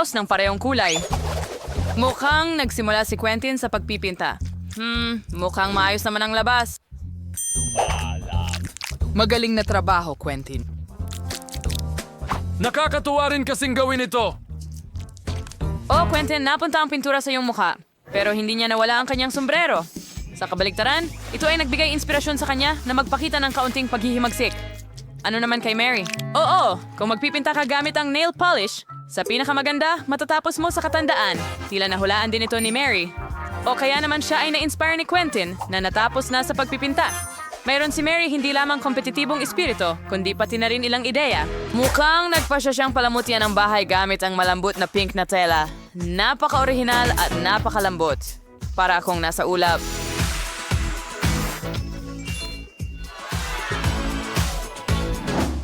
blouse ng parehong kulay. Mukhang nagsimula si Quentin sa pagpipinta. Hmm, mukhang maayos naman ang labas. Magaling na trabaho, Quentin. Nakakatuwa rin kasing gawin ito. Oh, Quentin, napunta ang pintura sa iyong mukha. Pero hindi niya nawala ang kanyang sombrero. Sa kabaligtaran, ito ay nagbigay inspirasyon sa kanya na magpakita ng kaunting paghihimagsik. Ano naman kay Mary? Oo, kung magpipinta ka gamit ang nail polish, sa pinakamaganda, matatapos mo sa katandaan. Tila nahulaan din ito ni Mary. O kaya naman siya ay na-inspire ni Quentin na natapos na sa pagpipinta. Mayroon si Mary hindi lamang kompetitibong espiritu, kundi pati na rin ilang ideya. Mukhang nagpasya siyang palamutian ang bahay gamit ang malambot na pink na tela. Napaka-orihinal at napakalambot. Para akong nasa ulap.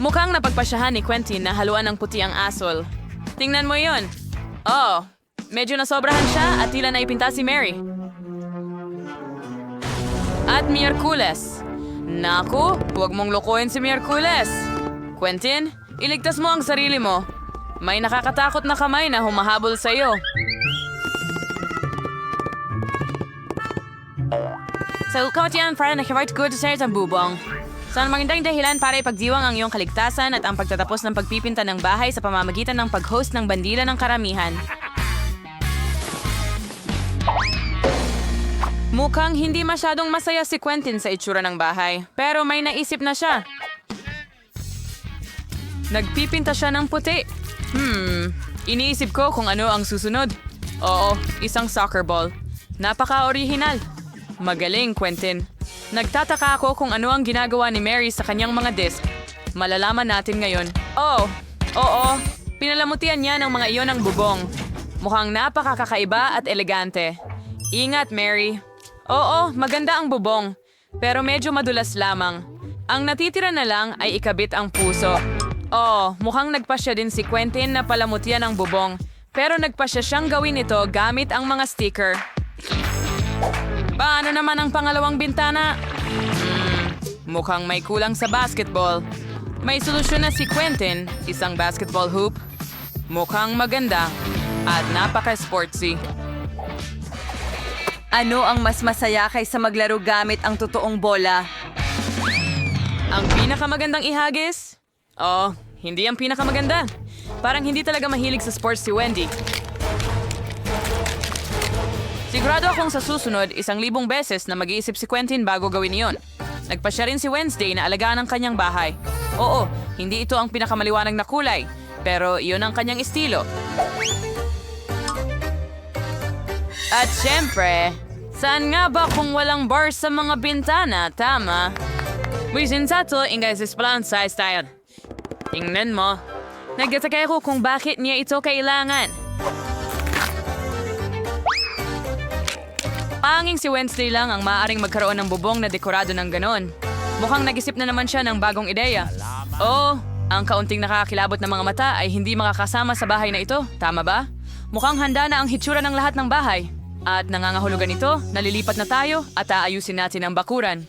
Mukhang napagpasyahan ni Quentin na haluan ng puti ang asol. Tingnan mo yon. Oh, medyo nasobrahan siya at tila naipinta si Mary. At Miyerkules. Naku, huwag mong lokohin si Miyerkules. Quentin, iligtas mo ang sarili mo. May nakakatakot na kamay na humahabol sa iyo. Sa so, yan para nakivart good sa bubong. Sa magandang dahilan para ipagdiwang ang iyong kaligtasan at ang pagtatapos ng pagpipinta ng bahay sa pamamagitan ng pag-host ng bandila ng karamihan. Mukhang hindi masyadong masaya si Quentin sa itsura ng bahay, pero may naisip na siya. Nagpipinta siya ng puti. Hmm, iniisip ko kung ano ang susunod. Oo, isang soccer ball. Napaka-original. Magaling, Quentin. Nagtataka ako kung ano ang ginagawa ni Mary sa kanyang mga disc. Malalaman natin ngayon. Oh, oo, pinalamutian niya ng mga iyon ng bubong. Mukhang napakakakaiba at elegante. Ingat, Mary. Oo, maganda ang bubong. Pero medyo madulas lamang. Ang natitira na lang ay ikabit ang puso. Oh, mukhang nagpasya din si Quentin na palamutian ang bubong. Pero nagpasya siyang gawin ito gamit ang mga sticker. Paano naman ang pangalawang bintana? Hmm, mukhang may kulang sa basketball. May solusyon na si Quentin, isang basketball hoop. Mukhang maganda at napaka-sportsy. Ano ang mas masaya kaysa maglaro gamit ang totoong bola? Ang pinakamagandang ihagis? Oh, hindi ang pinakamaganda. Parang hindi talaga mahilig sa sports si Wendy. Sigurado akong sa susunod, isang libong beses na mag-iisip si Quentin bago gawin iyon. Nagpasya rin si Wednesday na alagaan ang kanyang bahay. Oo, hindi ito ang pinakamaliwanag na kulay, pero iyon ang kanyang estilo. At syempre, saan nga ba kung walang bars sa mga bintana, tama? Muy sensato, sa sa style. Tingnan mo. Nagtataka ako kung bakit niya ito kailangan. Panging si Wednesday lang ang maaaring magkaroon ng bubong na dekorado ng ganon. Mukhang nag-isip na naman siya ng bagong ideya. Oo, ang kaunting nakakilabot na mga mata ay hindi makakasama sa bahay na ito, tama ba? Mukhang handa na ang hitsura ng lahat ng bahay. At nangangahulugan ito, nalilipat na tayo at aayusin natin ang bakuran.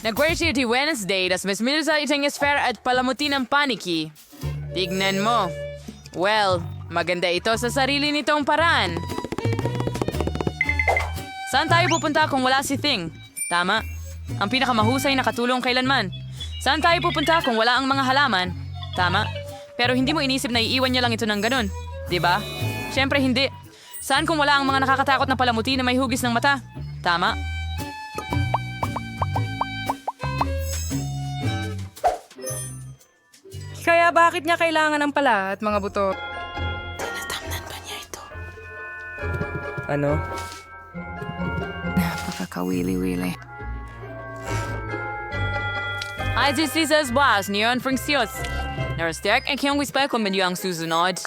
Di Wednesday, das mas minusa itang esfer at palamuti ng paniki. Tignan mo. Well, maganda ito sa sarili nitong paraan. Saan tayo pupunta kung wala si Thing? Tama. Ang pinakamahusay na katulong kailanman. Saan tayo pupunta kung wala ang mga halaman? Tama. Pero hindi mo inisip na iiwan niya lang ito ng ganun. 'Di ba? Siyempre hindi. Saan kung wala ang mga nakakatakot na palamuti na may hugis ng mata? Tama. Kaya bakit niya kailangan ng pala at mga buto? Ano? Napakakawili-wili. Ay, this is as boss, niyon Francios. Narastek, ang kiyong wispa kung medyo ang susunod.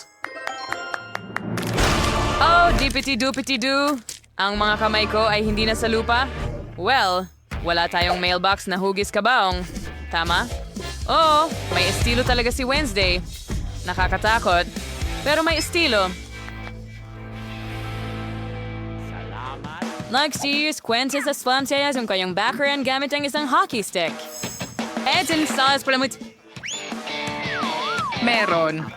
Oh, dipity-dupity-doo. Ang mga kamay ko ay hindi na sa lupa? Well, wala tayong mailbox na hugis kabaong. Tama? Oo, may estilo talaga si Wednesday. Nakakatakot. Pero may estilo. Like serious Quentin sa slum sayas yung kayong background gamit ang isang hockey stick. And sauce palamut. Meron.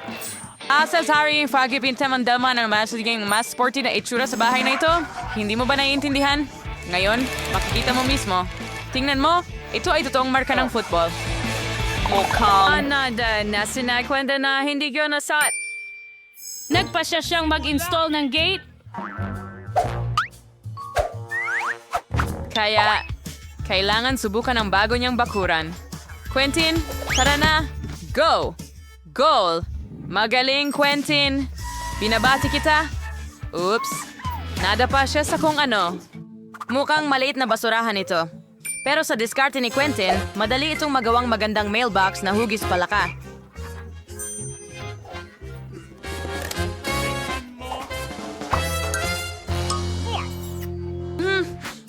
Asa sorry, Foggy Pintamandaman ang mas siging mas sporty na itsura sa bahay na ito? Hindi mo ba naiintindihan? Ngayon, makikita mo mismo. Tingnan mo, ito ay totoong marka ng football. Mukhang... Anada, na sinakwenta na hindi ko nasat. Nagpasya siyang mag-install ng gate. Kaya, kailangan subukan ang bago niyang bakuran. Quentin, tara na! Go! Goal! Magaling, Quentin! Binabati kita! Oops! Nada pa siya sa kung ano. Mukhang maliit na basurahan ito. Pero sa diskarte ni Quentin, madali itong magawang magandang mailbox na hugis palaka.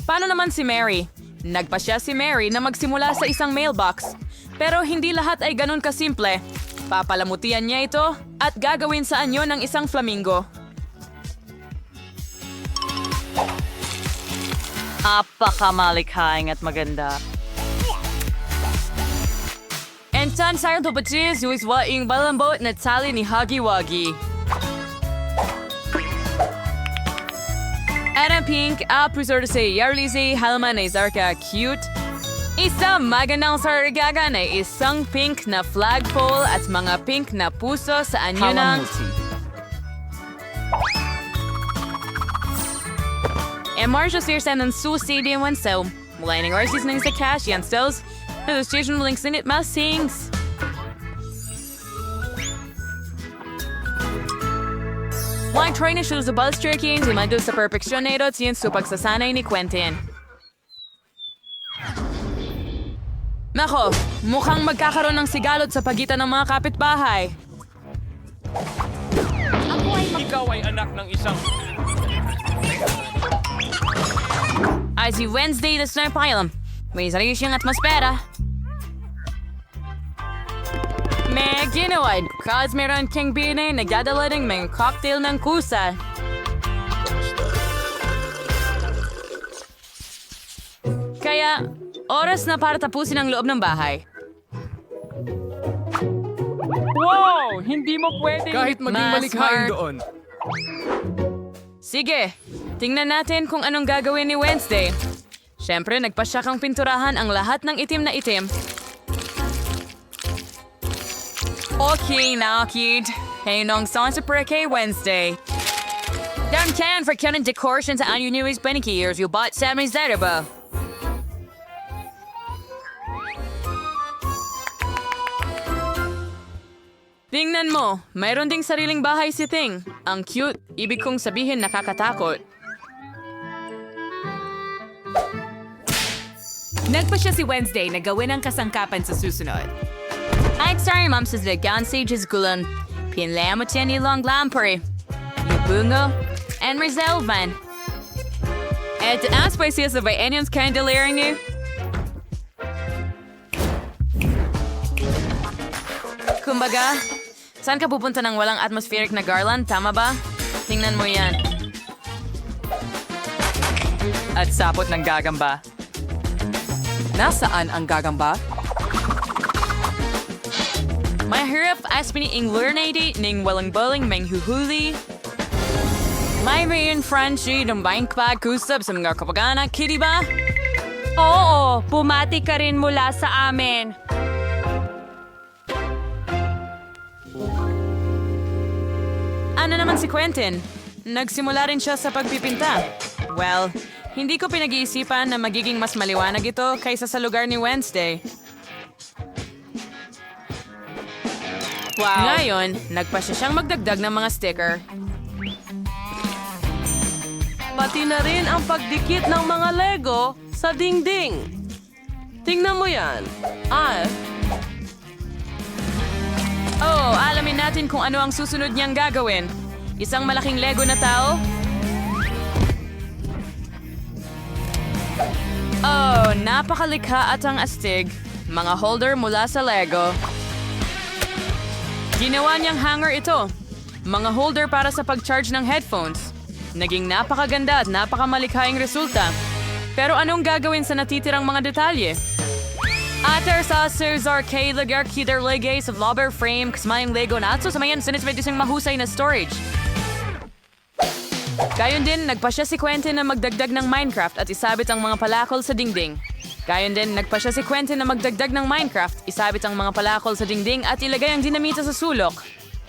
Paano naman si Mary? Nagpa siya si Mary na magsimula sa isang mailbox. Pero hindi lahat ay ganun kasimple. Papalamutian niya ito at gagawin sa anyo ng isang flamingo. Apakamalikhaing at maganda. And tan sa to patis yung iswaing balambot na tali ni Huggy Wuggy. Pink, a presordo sa Yarlizi, Halman na Zarka cute. Isa magandang sargaga na isang pink na flagpole at mga pink na puso sa anyo ng... E Marcia Sirsen ng susi di man so. Mulaning orsis ng sa cash yan stills. Na the station links in it mas sings. Why try na siya sa bus tracking, dumado sa perfeksyon na ito at siyan sa pagsasanay ni Quentin. Nako, mukhang magkakaroon ng sigalot sa pagitan ng mga kapitbahay. Ikaw ay anak ng isang... Ay si Wednesday the Snipe Island. May sarili siyang atmosfera. May ginawa, cause meron kang bine nagdadala ng mga cocktail ng kusa. Kaya, oras na para tapusin ang loob ng bahay. Wow! Hindi mo pwede! Kahit maging Mas malikhain smart. doon. Sige, tingnan natin kung anong gagawin ni Wednesday. Siyempre, nagpasya kang pinturahan ang lahat ng itim na itim. Okay now, kid. Hey, nong song sa kay Wednesday. Dan kan for kanon decoration sa anyo news beniki years you bought Sammy's that ba? Tingnan mo, mayroon ding sariling bahay si Ting. Ang cute, ibig kong sabihin nakakatakot. Nagpa siya si Wednesday na gawin ang kasangkapan sa susunod. Ay, sorry, ma'am, sa Zagyan Sages Gulan. Pinlamot yan ilang lampari. Yubungo, and Rizelvan. Siya sa Bayanians Candelaring niyo. Kumbaga, saan ka pupunta ng walang atmospheric na garland? Tama ba? Tingnan mo yan. At sapot ng gagamba. Nasaan ang gagamba? Mahirap as piniing learnady ning walang baling menghuhuli. May mayon Francie ng bank pa kusap sa mga kapagana, kitty ba? Oo, bumati ka rin mula sa amin. Ano naman si Quentin? Nagsimula rin siya sa pagpipinta. Well, hindi ko pinag-iisipan na magiging mas maliwanag ito kaysa sa lugar ni Wednesday. Wow. Ngayon, nagpasya siyang magdagdag ng mga sticker. Pati na rin ang pagdikit ng mga Lego sa dingding. Tingnan mo yan. Ah, Oh, alamin natin kung ano ang susunod niyang gagawin. Isang malaking Lego na tao? Oh, napakalikha at ang astig. Mga holder mula sa Lego. Ginawa niyang hanger ito. Mga holder para sa pag-charge ng headphones. Naging napakaganda at napakamalikhaing resulta. Pero anong gagawin sa natitirang mga detalye? Ater sa Sirs Arcade Lagar Kider Legay sa Blobber Frame kasmayang Lego na at sa mayan sinismay isang mahusay na storage. Gayon din, nagpa siya si Quentin na magdagdag ng Minecraft at isabit ang mga palakol sa dingding. Gayon din, nagpa siya si Quentin na magdagdag ng Minecraft, isabit ang mga palakol sa dingding at ilagay ang dinamita sa sulok.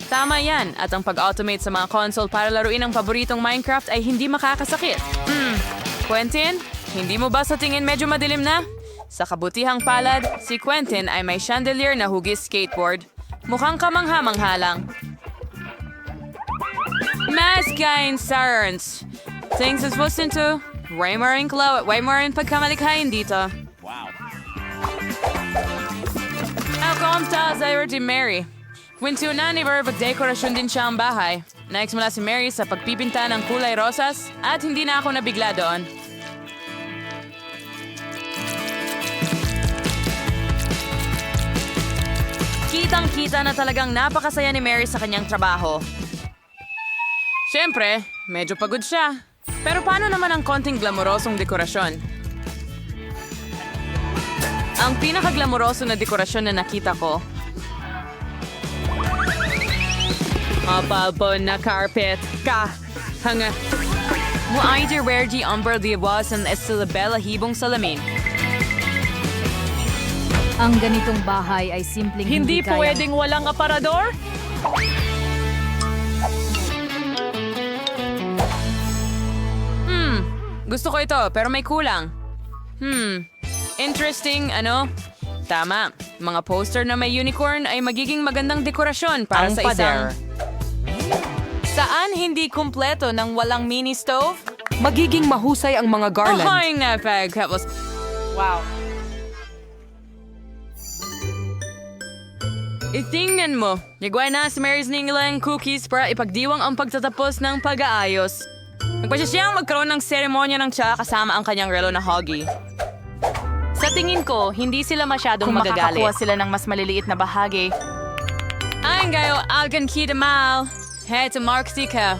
Tama yan, at ang pag-automate sa mga console para laruin ang paboritong Minecraft ay hindi makakasakit. Hmm, Quentin, hindi mo ba sa tingin medyo madilim na? Sa kabutihang palad, si Quentin ay may chandelier na hugis skateboard. Mukhang kamangha-mangha lang. Maskain Sarns. Things is listened to. Way more in glow at way more in pagkamalikhain dito. Taas ay di Mary. Winto na ni Burr pagdekorasyon din siya ang bahay. Naiksimula si Mary sa pagpipinta ng kulay rosas at hindi na ako nabigla doon. Kitang-kita na talagang napakasaya ni Mary sa kanyang trabaho. Siyempre, medyo pagod siya. Pero paano naman ang konting glamorosong dekorasyon? Ang pinakaglamoroso na dekorasyon na nakita ko. Mababo na carpet. Ka. Hanga. Mo ay di rare di umber di and estilabella hibong salamin. Ang ganitong bahay ay simpleng hindi, Hindi kayang- pwedeng walang aparador? Hmm, gusto ko ito pero may kulang. Hmm, interesting, ano? Tama, mga poster na may unicorn ay magiging magandang dekorasyon para Ang sa isang... pader. Saan hindi kumpleto ng walang mini stove? Magiging mahusay ang mga garland. Ahoy na pagkapos. Wow. Itingnan mo, nagwa na si Mary's Ninglang cookies para ipagdiwang ang pagtatapos ng pag-aayos. Nagpasya siyang magkaroon ng seremonya ng tsa kasama ang kanyang relo na hoggy. Sa tingin ko, hindi sila masyadong Kung magagalit. makakakuha sila ng mas maliliit na bahagi. Ang gayo, algan kita mal. Heto Marksika.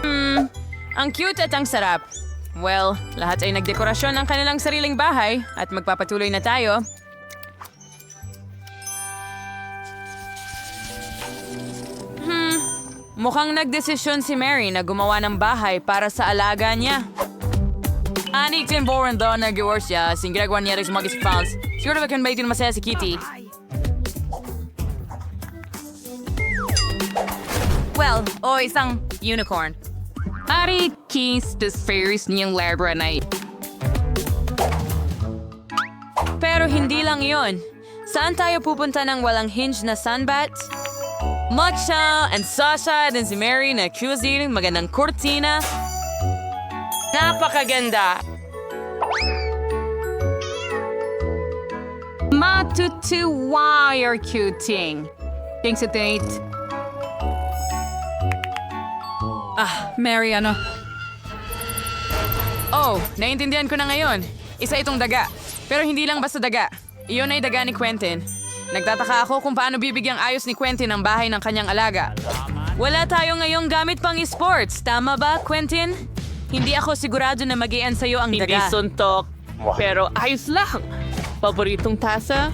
Hmm, ang cute at ang sarap. Well, lahat ay nagdekorasyon ng kanilang sariling bahay at magpapatuloy na tayo. Hmm, mukhang nagdesisyon si Mary na gumawa ng bahay para sa alaga niya. Ani Tim Boren daw nag-iwar siya, sing ginagawa niya rin sa mga fans. Siguro ba kan ba ito masaya si Kitty? Well, o isang unicorn. Ari keys to fairies niyang labra na Pero hindi lang yon. Saan tayo pupunta ng walang hinge na sunbat? Matcha and Sasha din si Mary na cuisine, magandang kurtina. Napakaganda! Matutuwa your cuting. Thanks to date. Ah, Mary, ano? Oh, naiintindihan ko na ngayon. Isa itong daga. Pero hindi lang basta daga. Iyon ay daga ni Quentin. Nagtataka ako kung paano bibigyang ayos ni Quentin ang bahay ng kanyang alaga. Wala tayo ngayong gamit pang esports, tama ba, Quentin? Hindi ako sigurado na magian sa'yo ang Hindi daga. suntok, pero ayos lang. Paboritong tasa,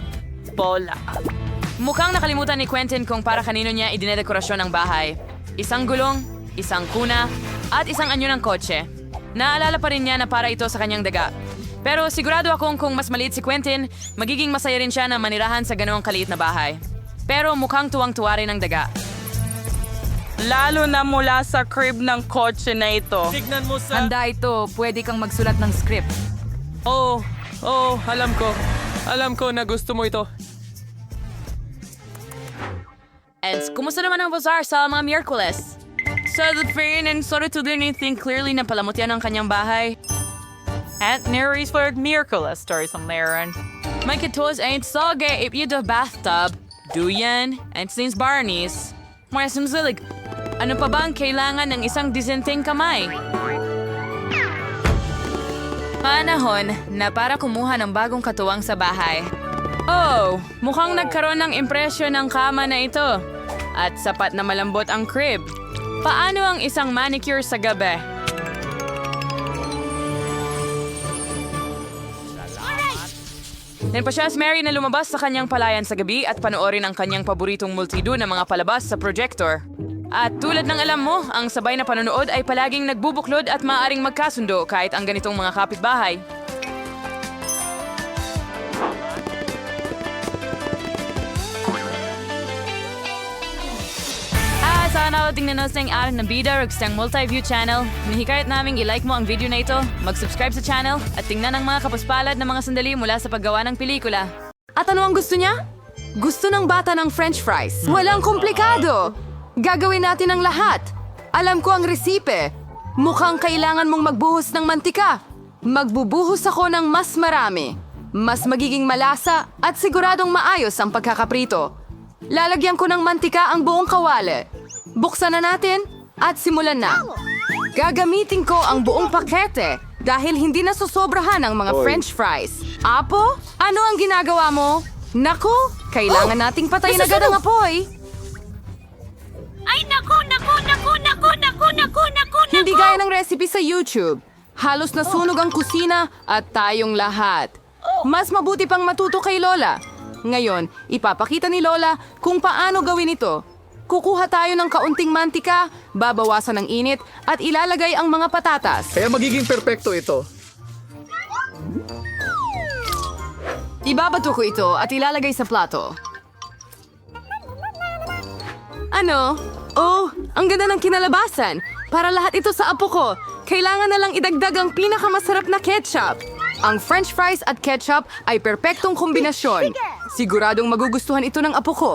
bola. Mukhang nakalimutan ni Quentin kung para kanino niya idinedekorasyon ang bahay. Isang gulong, isang kuna, at isang anyo ng kotse. Naalala pa rin niya na para ito sa kanyang daga. Pero sigurado akong kung mas maliit si Quentin, magiging masaya rin siya na manirahan sa ganoong kaliit na bahay. Pero mukhang tuwang-tuwa rin ang daga. Lalo na mula sa crib ng kotse na ito. Tignan mo sa... Handa ito, pwede kang magsulat ng script. Oh, oh, alam ko. Alam ko na gusto mo ito. And kumusta naman ang bazaar sa mga Miyerkules? Sa the fair and sorry to do anything clearly na palamot yan ang kanyang bahay. At Mary's for miracle stories on Laren. My kitos ain't soge if you do bathtub. Duyan, and since Barney's. Mga sumsilig, ano pa ba ang kailangan ng isang disenteng kamay? Panahon na para kumuha ng bagong katuwang sa bahay. Oh, mukhang nagkaroon ng impresyon ng kama na ito. At sapat na malambot ang crib. Paano ang isang manicure sa gabi? Nen pa siya si Mary na lumabas sa kanyang palayan sa gabi at panoorin ang kanyang paboritong multido na mga palabas sa projector. At tulad ng alam mo, ang sabay na panonood ay palaging nagbubuklod at maaaring magkasundo kahit ang ganitong mga kapitbahay. Ah, sana ako tingnan sa ang aral ng bida o isang multi-view channel. Hinihikayat naming i-like mo ang video na ito, mag-subscribe sa channel, at tingnan ang mga kapuspalad na mga sandali mula sa paggawa ng pelikula. At ano ang gusto niya? Gusto ng bata ng french fries. Walang komplikado. Gagawin natin ang lahat. Alam ko ang resipe. Mukhang kailangan mong magbuhos ng mantika. Magbubuhos ako ng mas marami. Mas magiging malasa at siguradong maayos ang pagkakaprito. Lalagyan ko ng mantika ang buong kawali. Buksan na natin at simulan na. Gagamitin ko ang buong pakete dahil hindi na susobrahan ang mga french fries. Apo, ano ang ginagawa mo? Naku, kailangan nating patayin agad ang apoy. Ay, naku, naku, naku, naku, naku, naku, naku, Hindi gaya ng recipe sa YouTube. Halos nasunog ang kusina at tayong lahat. Mas mabuti pang matuto kay Lola. Ngayon, ipapakita ni Lola kung paano gawin ito. Kukuha tayo ng kaunting mantika, babawasan ng init, at ilalagay ang mga patatas. Kaya magiging perpekto ito. Ibabato ko ito at ilalagay sa plato. Ano? Oh, ang ganda ng kinalabasan. Para lahat ito sa apo ko, kailangan na lang idagdag ang pinakamasarap na ketchup. Ang french fries at ketchup ay perpektong kombinasyon. Siguradong magugustuhan ito ng apo ko.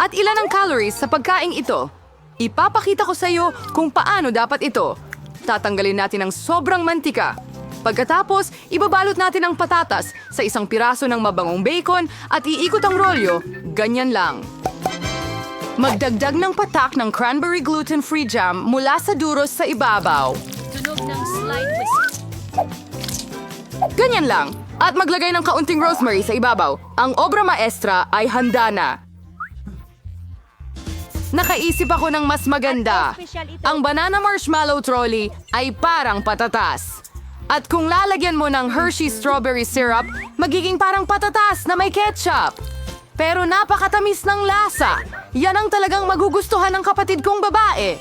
At ilan ang calories sa pagkaing ito? Ipapakita ko sa iyo kung paano dapat ito. Tatanggalin natin ang sobrang mantika. Pagkatapos, ibabalot natin ang patatas sa isang piraso ng mabangong bacon at iikot ang rolyo. Ganyan lang. Magdagdag ng patak ng cranberry gluten-free jam mula sa duros sa ibabaw. Tunog ng slide whisk. Ganyan lang. At maglagay ng kaunting rosemary sa ibabaw. Ang obra maestra ay handa na. Nakaisip ako ng mas maganda. Ang banana marshmallow trolley ay parang patatas. At kung lalagyan mo ng Hershey strawberry syrup, magiging parang patatas na may ketchup. Pero napakatamis ng lasa. Yan ang talagang magugustuhan ng kapatid kong babae.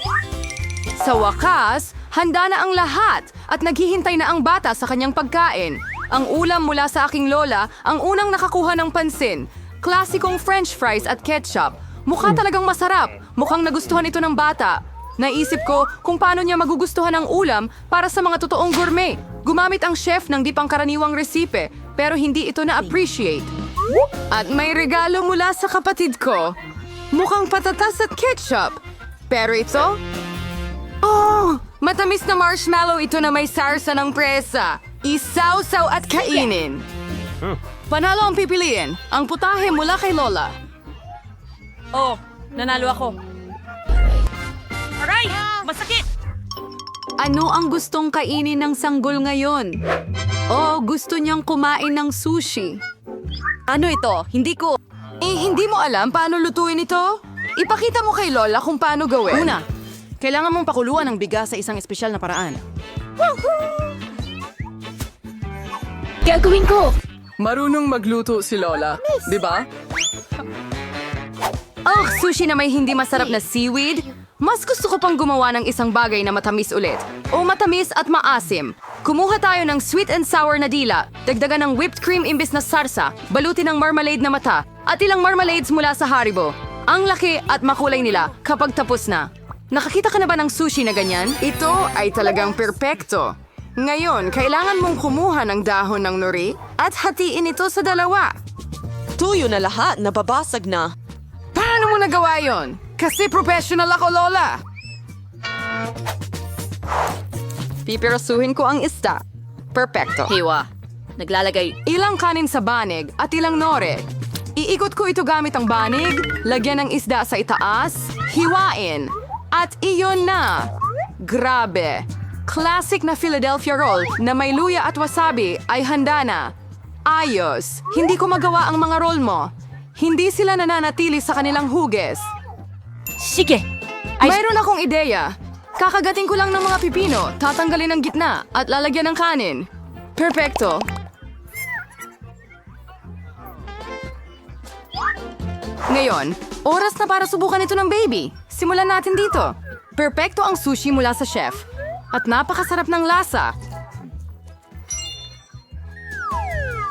Sa wakas, handa na ang lahat at naghihintay na ang bata sa kanyang pagkain. Ang ulam mula sa aking lola ang unang nakakuha ng pansin. Klasikong french fries at ketchup. Mukha talagang masarap. Mukhang nagustuhan ito ng bata. Naisip ko kung paano niya magugustuhan ang ulam para sa mga totoong gourmet. Gumamit ang chef ng di pangkaraniwang resipe pero hindi ito na-appreciate. At may regalo mula sa kapatid ko. Mukhang patatas at ketchup. Pero ito, Oh! Matamis na marshmallow ito na may sarsa ng presa. Isawsaw at kainin. Panalo ang pipiliin. Ang putahe mula kay Lola. Oh, nanalo ako. Aray! Masakit! Ano ang gustong kainin ng sanggol ngayon? Oh, gusto niyang kumain ng sushi. Ano ito? Hindi ko... Eh, hindi mo alam paano lutuin ito? Ipakita mo kay Lola kung paano gawin. Una, kailangan mong pakuluan ang bigas sa isang espesyal na paraan. Gagawin ko! Marunong magluto si Lola, di ba? Oh, sushi na may hindi masarap na seaweed? Mas gusto ko pang gumawa ng isang bagay na matamis ulit. O matamis at maasim. Kumuha tayo ng sweet and sour na dila, dagdagan ng whipped cream imbis na sarsa, balutin ng marmalade na mata, at ilang marmalades mula sa Haribo. Ang laki at makulay nila kapag tapos na. Nakakita ka na ba ng sushi na ganyan? Ito ay talagang perpekto. Ngayon, kailangan mong kumuha ng dahon ng nori at hatiin ito sa dalawa. Tuyo na lahat, nababasag na. Paano mo nagawa yon? Kasi professional ako, Lola! Pipirasuhin ko ang isda. Perfecto. Hiwa. Naglalagay. Ilang kanin sa banig at ilang nore. Iikot ko ito gamit ang banig, lagyan ng isda sa itaas, hiwain, at iyon na. Grabe! Classic na Philadelphia roll na may luya at wasabi ay handa na. Ayos! Hindi ko magawa ang mga roll mo. Hindi sila nananatili sa kanilang huges. Sige! Mayroon akong ideya. Kakagating ko lang ng mga pipino, tatanggalin ang gitna, at lalagyan ng kanin. Perfecto. Ngayon, oras na para subukan ito ng baby. Simulan natin dito. Perpekto ang sushi mula sa chef. At napakasarap ng lasa.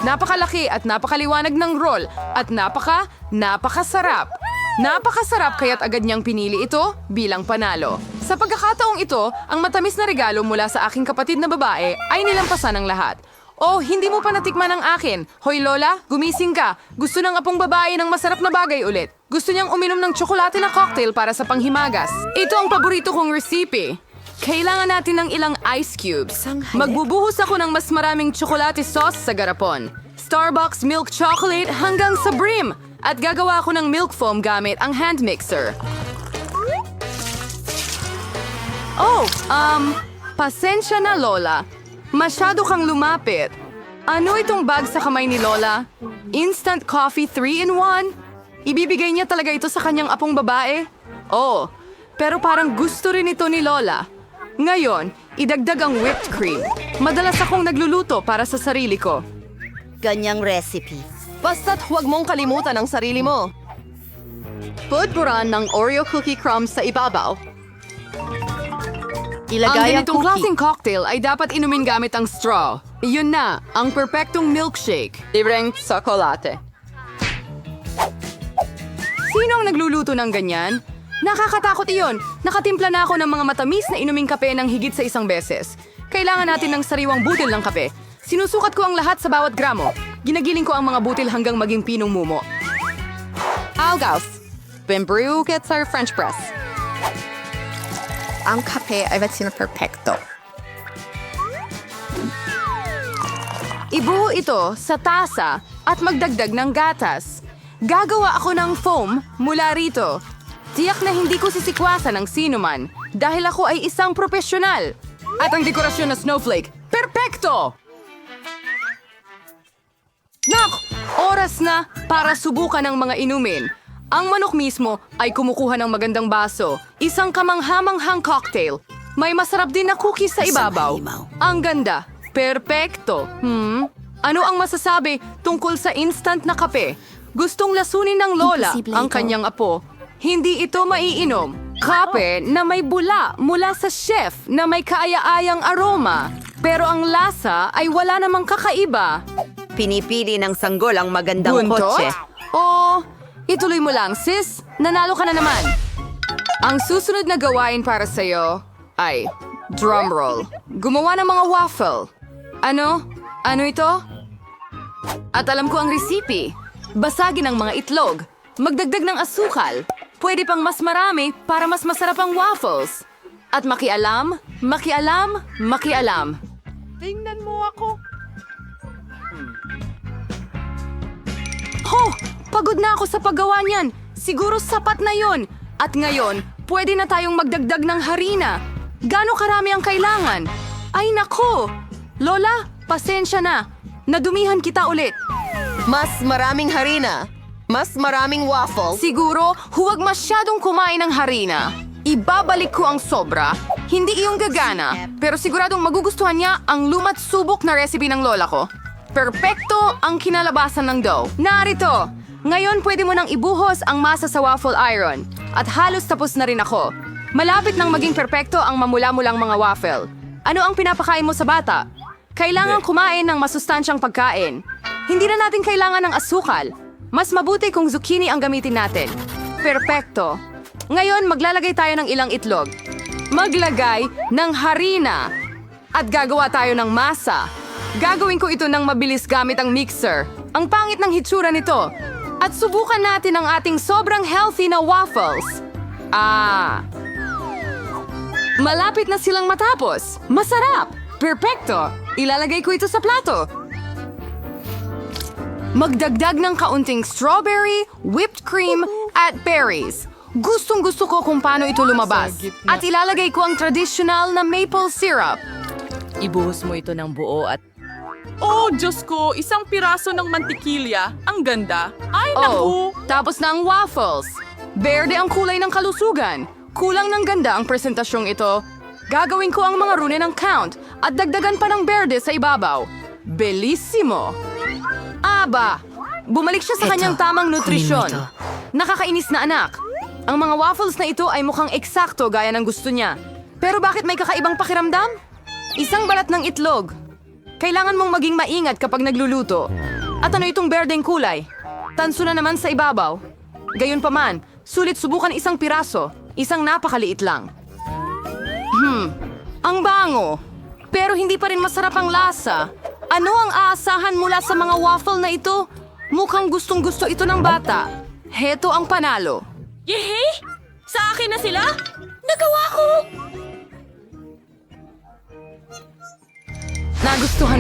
Napakalaki at napakaliwanag ng roll at napaka, napakasarap. Napakasarap kaya't agad niyang pinili ito bilang panalo. Sa pagkakataong ito, ang matamis na regalo mula sa aking kapatid na babae ay nilampasan ng lahat. Oh, hindi mo pa natikman ang akin. Hoy Lola, gumising ka. Gusto ng apong babae ng masarap na bagay ulit. Gusto niyang uminom ng tsokolate na cocktail para sa panghimagas. Ito ang paborito kong recipe. Kailangan natin ng ilang ice cubes. Magbubuhos ako ng mas maraming tsokolate sauce sa garapon. Starbucks milk chocolate hanggang sa brim. At gagawa ako ng milk foam gamit ang hand mixer. Oh, um, pasensya na Lola. Masyado kang lumapit. Ano itong bag sa kamay ni Lola? Instant coffee 3-in-1? Ibibigay niya talaga ito sa kanyang apong babae? Oh, pero parang gusto rin ito ni Lola. Ngayon, idagdag ang whipped cream. Madalas akong nagluluto para sa sarili ko. Ganyang recipe. Basta't huwag mong kalimutan ang sarili mo. Pudpuran ng Oreo cookie crumbs sa ibabaw. Ilagay ang ang cookie. klaseng cocktail ay dapat inumin gamit ang straw. Iyon na, ang perpektong milkshake. Libreng tsokolate. Sino ang nagluluto ng ganyan? Nakakatakot iyon. Nakatimpla na ako ng mga matamis na inuming kape ng higit sa isang beses. Kailangan natin ng sariwang butil ng kape. Sinusukat ko ang lahat sa bawat gramo. Ginagiling ko ang mga butil hanggang maging pinong mumo. Algaus. Bembrew gets our French press. Ang kape ay vaccine perfecto. Ibuho ito sa tasa at magdagdag ng gatas. Gagawa ako ng foam mula rito. Tiyak na hindi ko sisikwasan ng sino man dahil ako ay isang profesional. At ang dekorasyon na snowflake, perpekto! Nak! Oras na para subukan ng mga inumin. Ang manok mismo ay kumukuha ng magandang baso, isang kamanghamanghang cocktail. May masarap din na cookies sa ibabaw. Ang ganda. Perpekto. Hmm? Ano ang masasabi tungkol sa instant na kape? Gustong lasunin ng lola ang kanyang apo. Hindi ito maiinom. Kape na may bula mula sa chef na may kaaya-ayang aroma. Pero ang lasa ay wala namang kakaiba. Pinipili ng sanggol ang magandang Buntot? kotse. O, ituloy mo lang, sis. Nanalo ka na naman. Ang susunod na gawain para sa'yo ay drumroll. Gumawa ng mga waffle. Ano? Ano ito? At alam ko ang recipe. Basagin ang mga itlog. Magdagdag ng asukal. Pwede pang mas marami para mas masarap ang waffles. At makialam, makialam, makialam. Tingnan mo ako. Ho! Pagod na ako sa paggawa niyan. Siguro sapat na yon. At ngayon, pwede na tayong magdagdag ng harina. Gano'ng karami ang kailangan? Ay nako! Lola, pasensya na. Nadumihan kita ulit. Mas maraming harina. Mas maraming waffles. Siguro, huwag masyadong kumain ng harina. Ibabalik ko ang sobra. Hindi iyong gagana, pero siguradong magugustuhan niya ang lumat subok na recipe ng lola ko. Perpekto ang kinalabasan ng dough. Narito! Ngayon pwede mo nang ibuhos ang masa sa waffle iron. At halos tapos na rin ako. Malapit nang maging perpekto ang mamula-mulang mga waffle. Ano ang pinapakain mo sa bata? Kailangan kumain ng masustansyang pagkain. Hindi na natin kailangan ng asukal. Mas mabuti kung zucchini ang gamitin natin. Perpekto. Ngayon, maglalagay tayo ng ilang itlog. Maglagay ng harina. At gagawa tayo ng masa. Gagawin ko ito ng mabilis gamit ang mixer. Ang pangit ng hitsura nito. At subukan natin ang ating sobrang healthy na waffles. Ah, Malapit na silang matapos. Masarap! Perpekto! Ilalagay ko ito sa plato. Magdagdag ng kaunting strawberry, whipped cream, at berries. Gustong gusto ko kung paano ito lumabas. At ilalagay ko ang traditional na maple syrup. Ibuhos mo ito ng buo at Oh, Diyos ko, isang piraso ng mantikilya. Ang ganda. Ay, Oh, naku! tapos na ang waffles. Berde ang kulay ng kalusugan. Kulang ng ganda ang presentasyong ito. Gagawin ko ang mga rune ng count at dagdagan pa ng berde sa ibabaw. Bellissimo! Aba! Bumalik siya sa kanyang tamang nutrisyon. Nakakainis na anak. Ang mga waffles na ito ay mukhang eksakto gaya ng gusto niya. Pero bakit may kakaibang pakiramdam? Isang balat ng itlog. Kailangan mong maging maingat kapag nagluluto. At ano itong berdeng kulay? Tanso na naman sa ibabaw. Gayunpaman, sulit subukan isang piraso. Isang napakaliit lang. Hmm, ang bango. Pero hindi pa rin masarap ang lasa. Ano ang aasahan mula sa mga waffle na ito? Mukhang gustong gusto ito ng bata. Heto ang panalo. Yehey! Sa akin na sila? Nagawa ko! Nagustuhan